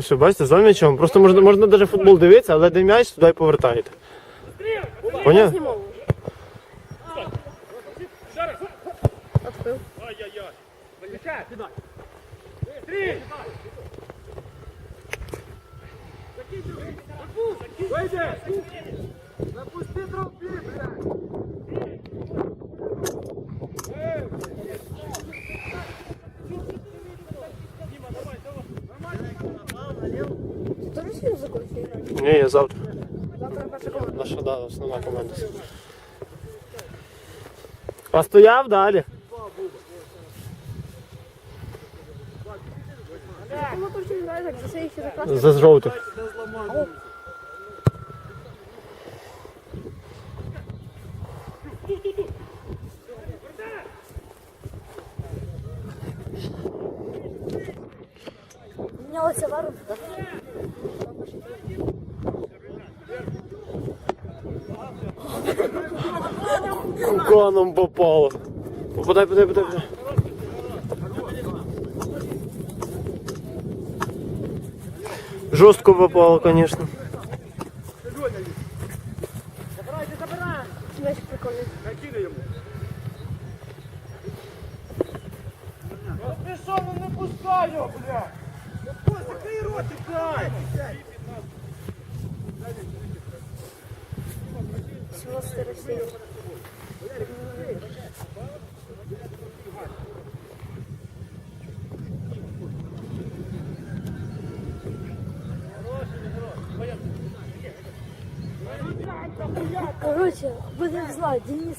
Що, бачите, за м'ячом. Просто можна, можна навіть футбол дивитися, але де м'яч, туди і повертаєте. Поняв? Знімав. Відбив. Ти Ні, я завтра. Завтра перша команда. Наша да, основна команда. А стояв далі. Кому то всі граєш, як за цей ще закрасти? За жовтих. Мінялися вару. Куканом попало. Попадай, подай, подай, подай. Жестко попало, конечно. Забирайте, забирай! Мяч прикольный. Накидай ему. Ну ты что, ну не пускай его, бля! Ну пусть, закрой ротик, дай! Чего старости? Короче, будем зла, Денис.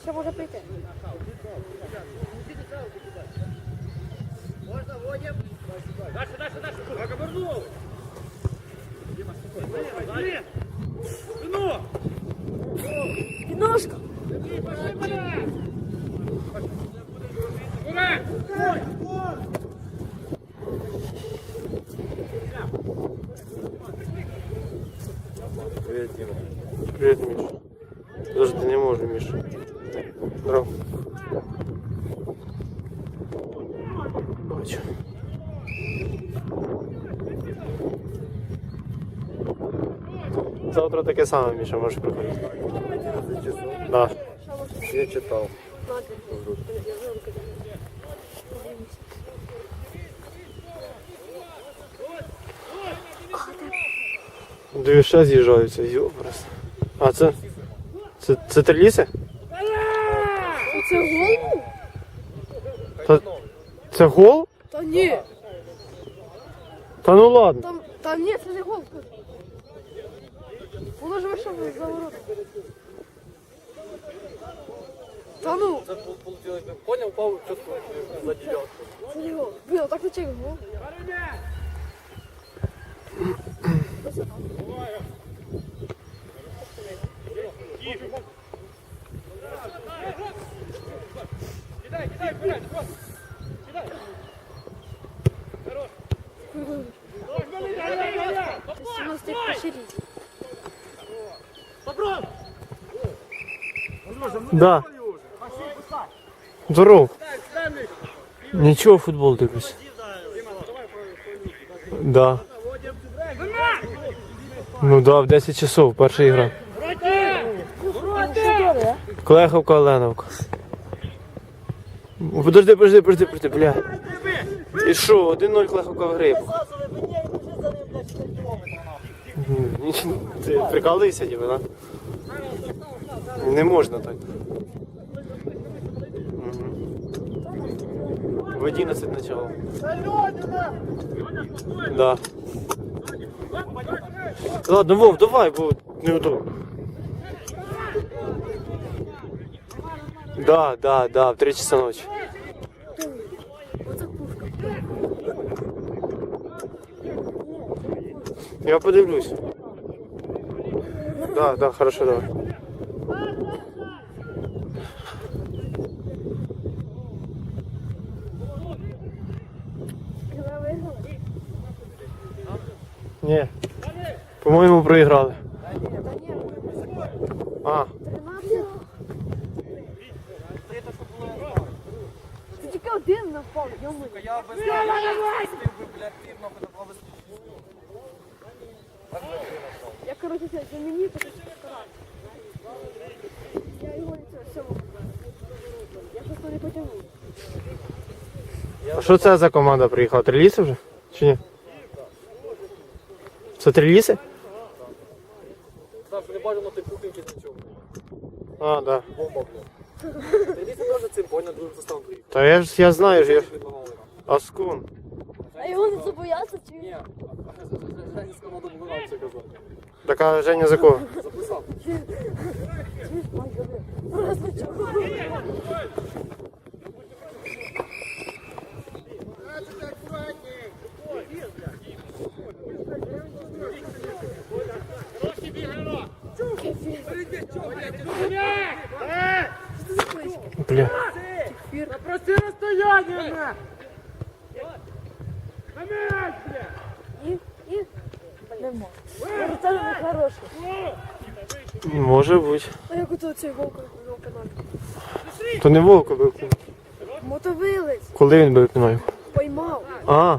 Все можно прийти. Можно, Водя? Дальше, дальше, дальше. Пока вернул. Привет, Дима. Даже ты не можешь, Миша. Здорово. Бачу. Завтра таке саме, Міша, можеш приходити. Да. Я читав. Дві ще з'їжджаються, йобрас. А це. Це, це триліси? Це гол? Та, це гол? Та ні. Та ну ладно. Там, та ні, це не гол. Воно ж вийшов за ворота. Та ну, Це получилось, поняв, Павло, чітко задіяв. це не гол. Блін, так не чек гол. Кидай, кидай, вперед, вот. Кидай. Хорош. У нас так поширить. Попробуй. Да. Здорово. Ничего футбол ты Да. Ну да, в 10 часов, перша ігра. Клеховка, Оленовка. Подожди, подожди, подожди, подожди, бля. І що, 1-0 Клеховка в гриб. Ти прикалуєшся, ніби, да? Не можна так. В 11 начало. Да. Ладно, Вов, давай, бо неудобно. Да, да, да, в 3 часа ночи. Я подивлюсь. Да, да, хорошо, давай. Ні. По-моєму, проіграли. А, 13. попав, йому. Я без блядь, ти нахуй на правий Я, коротше, це за мені так. Я його просто не потягну. А що це за команда приїхала? Триліси вже? Чи ні? Це триліси? Так, що не бачимо ти пупінки на цьому. А, да. Бомба, блядь. Ти дійсно теж цим поняв другим составом приїхав. Та я ж я знаю ж я. Аскун. А його не забояться чи Ні, Женська надо було це казати. Така Женя за кого? Записав. Просто чого? Бля. Прости розстояння! На м'яч, бля! И, и... Не хороший. Може бути. А як ото цей волк на? То не волк бив. Мотовилець. Коли він бив піною? Поймав. А.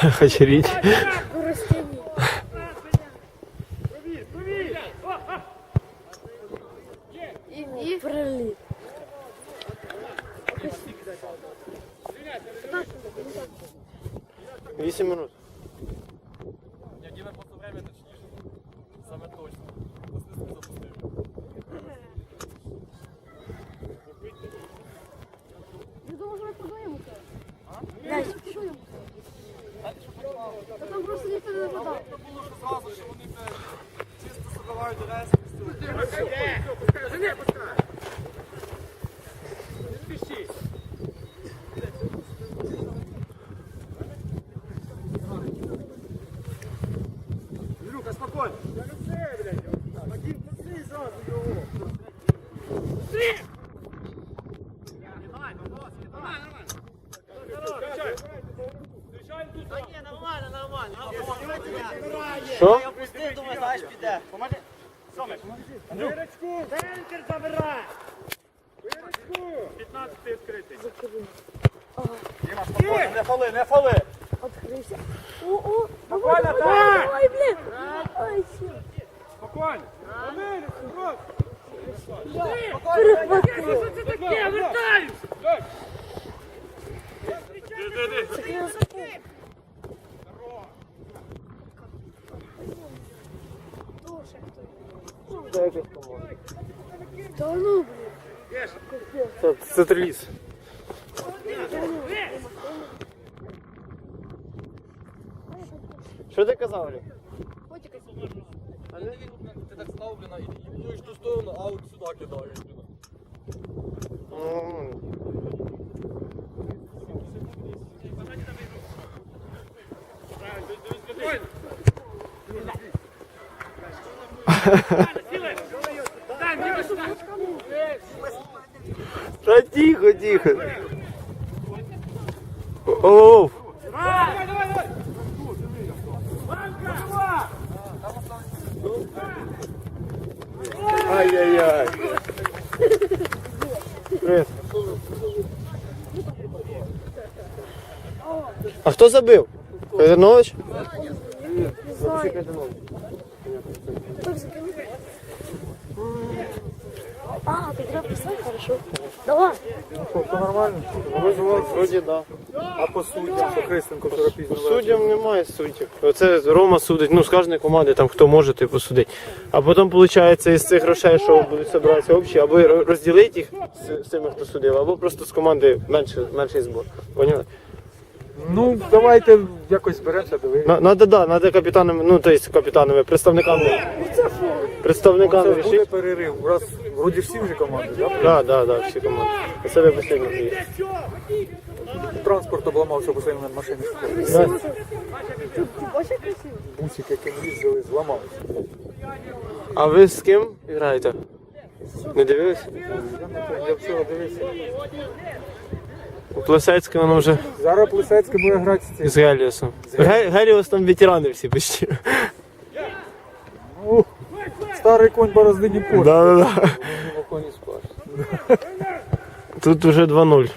Хачеріть. Ну, растение. І, і приліт. Вісім минут. Та там просто ніхто не нападав. Було що зразу, що вони, блядь, чисто задавають рез. Відкритий. Діма, спокійно, не фали, не фали. Що ти казав, Олі? Котика А не він, ти так став, блін, і ну, і в ту сторону, а от сюди кидаєш, блін. Ну, Та тихо, тихо. Оу. Ай-яй-яй. Привіт. А хто забив? Федорович? А, ты игра писать хорошо. Давай. Все нормально. Вроде, вроде, да. А по суддям, що Христенко вчора пізно Суддям немає суддів. Оце Рома судить, ну з кожної команди там хто може, типу судить. А потім, виходить, із цих грошей, що будуть збиратися общі, або ро- розділити їх з, з тими, хто судив, або просто з команди менше, менший збор. Поняли? Ну, давайте якось зберемося, дивимося. На- Надо, да, надо капітанами, ну то есть капітанами, представниками. Представниками Це ж буде рішити. перерив. Раз вроді всі вже команди, так? Да, да, да, всі команди. Це ви останній приїхали. Транспорт обламався, бо на машині школи. Да. Очень красиво. Бусик, яким їздили, зламався. А ви з ким граєте? Не дивились? Я вчора дивився. У Плесецьке воно вже Зараз Плисецький буде грати з цим. з Геліосом. Ге- Геліос там ветерани всі почти. Старий конь борозди не пошли. Да, да, да. Тут вже 2-0.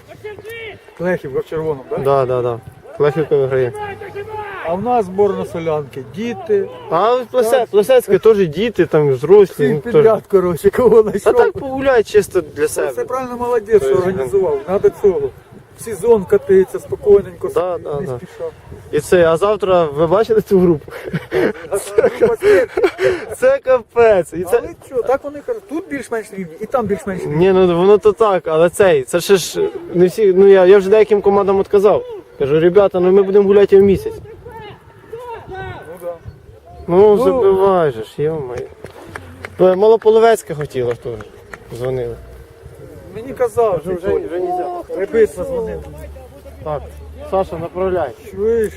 Клехівка в червоному, так? Да, да, да. Лехівка виграє. А в нас зборна солянки. Діти. А в Плесе, Плесецьке теж діти, там взрослі. Всіх ну, теж. підряд, коротше, кого знайшов. так погуляють чисто для Це себе. правильно молодець, що Тобто, організував. Надо цього. Сезон катиться спокійненько, Да, да, не да. спіша. І це, а завтра ви бачили цю групу? Це капець. І це... Але що, так вони кажуть, тут більш-менш рівні, і там більш-менш рівні. Ні, ну воно то так, але цей, це ще ж не всі. Ну я, я вже деяким командам відказав. Кажу, ребята, ну ми будемо гуляти в місяць. Ну да. Ну, забивай же ж, йо-моє. Малополовецьке хотіло теж. Дзвонили. Мені казав, що вже не можна. Рибис позвонив. Так, Саша, направляй. Чуєш?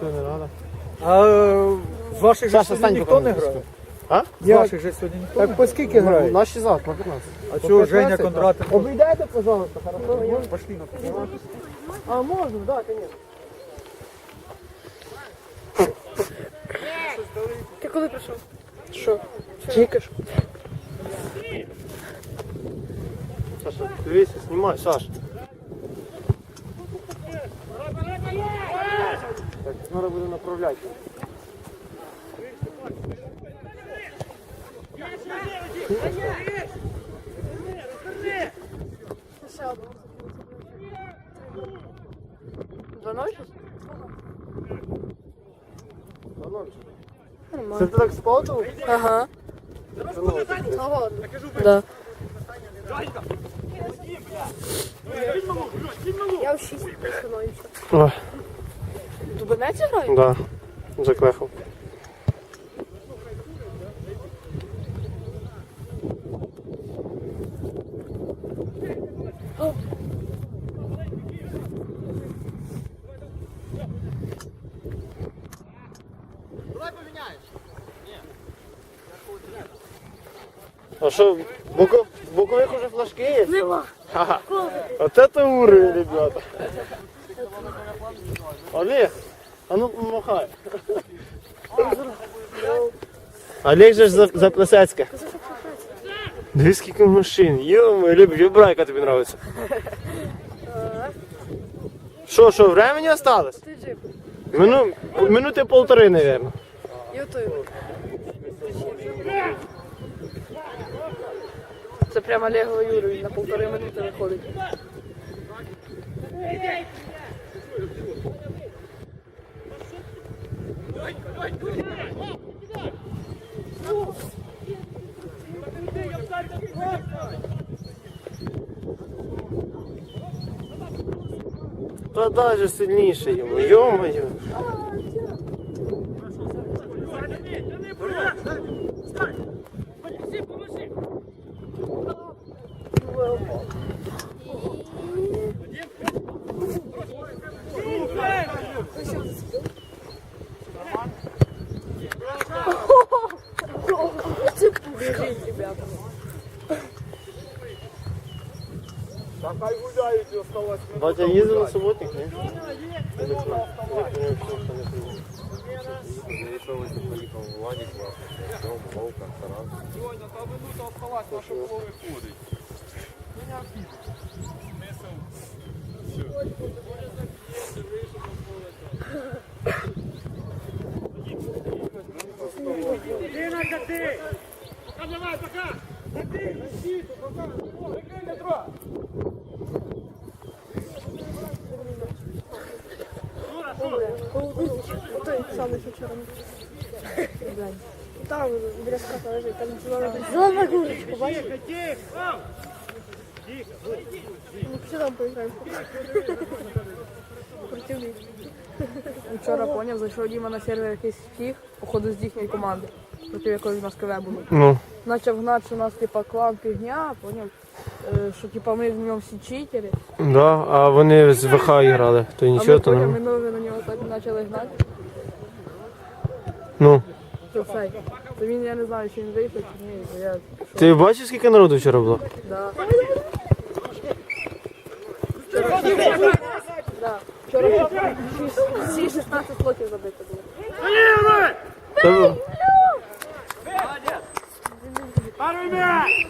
Це не треба. А з ваших же Саша, сьогодні стань ніхто не грає? А? З ваших же сьогодні ніхто не грає? скільки грають? Наші завтра, на 15. А чого Женя Кондратенко? Обійдайте, пожалуйста, хорошо? Пошли на А, можна, да, конечно. Ти коли прийшов? Що? Тільки ж. Саша, весь снимай, Саш. Так, надо буде направлять. Заносишь? Нормально. Це ти так спав? Ага. Заносиш. Ну да. Я в шість становився. О, Дубинець грає? да, заклехав. А що, бокових уже флажки є? Нема. Вот это уровень, ребята. Олег, а ну помахай. Олег же за, за Плесецьке. Дивись, скільки машин. Йо-моє, любиш, вибирай, яка тобі подобається. Що, що, времени осталось? Мину, минути полтори, наверное. І отой. Це прямо Олегово Юрій на полтори минути виходить. Даже сильніше йому, йо-моє. Да хай гуляють і осталось. Батя їздив на суботник, ні? Зайшов ось поїхав в Владик, Дом, Вовка, Таран. Сьогодні, та минута осталась, наша було виходить. Меня впів. Все. Пока, давай, пока! Закрыть! Защиту, пока! Прикрыть, Петро! Той що вчора. Там біля ската лежить, там зелена Зелена курочка, бачиш? Ну, пішли там поіграємо. Противник. Вчора поняв, зайшов Діма на сервер якийсь втіх, походу з їхньої команди, проти якої в нас КВ було. Ну. Почав гнати, що у нас типа клан фігня, поняв, що типа ми в ньому всі читери. Да, а вони з ВХ грали, то А нічого ми то ми не. нові на нього так почали гнати. Ну. То все. То він я не знаю, чи він вийшов, чи ні, бо я Ти бачив, скільки народу вчора було? Да. Да. Вчора шість- всі 16 слотів забито було. Та, Пару м'яч!